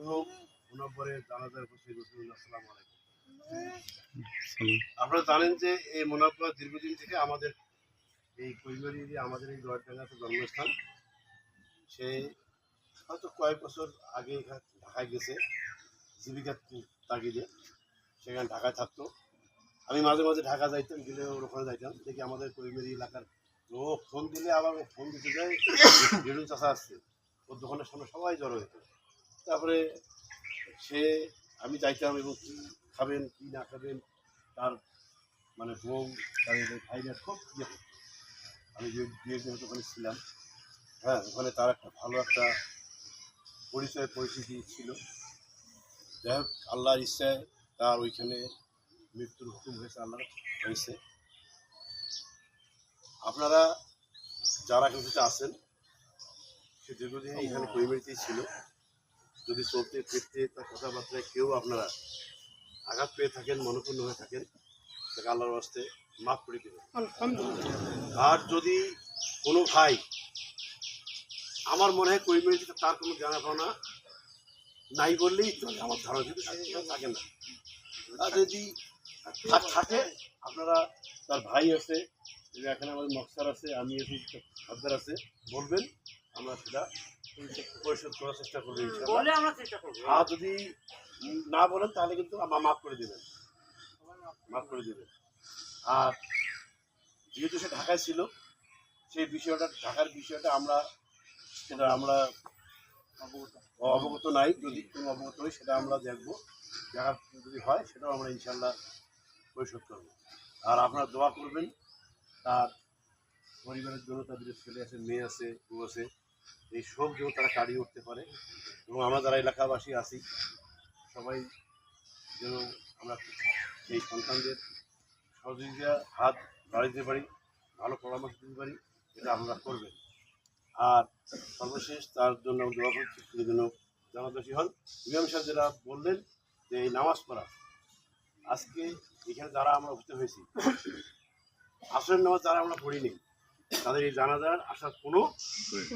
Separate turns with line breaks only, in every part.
জানাজার উপস্থিত রসুল্লাহ আসসালামু আলাইকুম। আপনারা জানেন যে এই মোনাব্বর দীর্ঘদিন থেকে আমাদের এই কৈমারি আমাদের এই জয়ডাঙ্গাতে জন্মস্থান সে হয়তো কয়েক বছর আগে ঢাকায় গেছে জীবিকার তাগিদে। সেখানে ঢাকায় থাকতো। আমি মাঝে মাঝে ঢাকা যাইতাম গেলে ওর ওখানে যাইতাম। দেখি আমাদের কৈমারি এলাকার লোক ফোন দিলে আবার ফোন দিতে যায় গেরুন চাষা আসছে। ওর দোকানের সামনে সবাই জড়ো হতো তারপরে সে, আমি চাইতাম এবং কী খাবেন, কী না খাবেন, তার মানে বউ এই ভাইরা খুব ইয়ে আমি যে একদিন ওখানে ছিলাম। হ্যাঁ ওখানে তার একটা ভালো একটা পরিচয় পরিস্থিতি ছিল। যাই হোক, আল্লাহর ইচ্ছায় তার ওইখানে মৃত্যুর হুকুম হয়েছে আল্লাহ হয়েছে। আপনারা যারা কিন্তু আছেন, সে দীর্ঘদিন এখানে পরিবারিতেই ছিল। যদি চলতে ফিরতে তার কথাবার্তায় কেউ আপনারা আঘাত পেয়ে থাকেন, মনপূর্ণ হয়ে থাকেন, তাকে আল্লাহর বাস্তে মাফ করে দেবেন। আর যদি কোনো ভাই আমার মনে হয় কৈমেরিতে তার কোনো জানা পাওনা নাই বললেই চলে আমার ধারণা যদি থাকে- না। আর যদি থাক- আপনারা তার ভাই আছে, এখানে আমাদের মক্সার আছে, আমি আছি সর্দার আছে, বলবেন, আমরা সেটা পরিশোধ করার চেষ্টা করব।
আমরা
আর যদি না বলেন, তাহলে কিন্তু আমা- মাফ করে দেবেন। মাফ করে দেবেন। আর যেহেতু সে ঢাকায় ছিল, সেই বিষয়টা, ঢাকার বিষয়টা আমরা, সেটা আমরা অবগত- নাই। যদি কোনো অবগত হই সেটা আমরা দেখব। দেখার যদি হয়, সেটাও আমরা ইনশাল্লাহ পরিশোধ করব। আর আপনারা দোয়া করবেন। তার পরিবারের জন্য তাদের ছেলে আছে, মেয়ে আছে, বউ আছে। এই শোক যেন তারা কাটিয়ে উঠতে পারে এবং আমরা যারা এলাকাবাসী আছি, সবাই যেন আমরা এই সন্তানদের সহযোগিতা, হাত বাড়িয়ে দিতে পারি, ভালো পরামর্শ দিতে পারি, এটা আমরা করবেন। আর সর্বশেষ তার জন্য দোয়া জন্য জানাবাসী হন। ইমাম সাহেব যেটা বললেন যে এই নামাজ পড়া, আজকে এখানে যারা আমরা উপস্থিত হয়েছি, আসরের নামাজ যারা আমরা পড়িনি, তাদের এই জানাজার আসার কোনো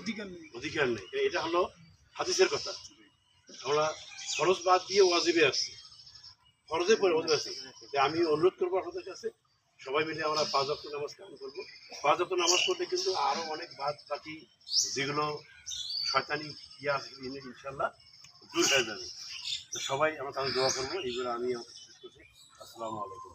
অধিকার নেই।
এটা হলো হাদিসের কথা। আমরা ফরজ বাদ দিয়ে ওয়াজিবে আসছি। ফরজে পরে ওয়াজিবে আসছি। তাই আমি অনুরোধ করব আপনাদের কাছে, সবাই মিলে আমরা পাঁচ অক্ট নামাজ কেমন করব। পাঁচ অক্ট নামাজ পড়লে কিন্তু আরও অনেক বাদ বাকি যেগুলো শয়তানি ইয়ে আছে ইনশাল্লাহ দূর হয়ে যাবে। সবাই আমরা তাদের দোয়া করব, এইগুলো আমি করছি। আসসালামু আলাইকুম।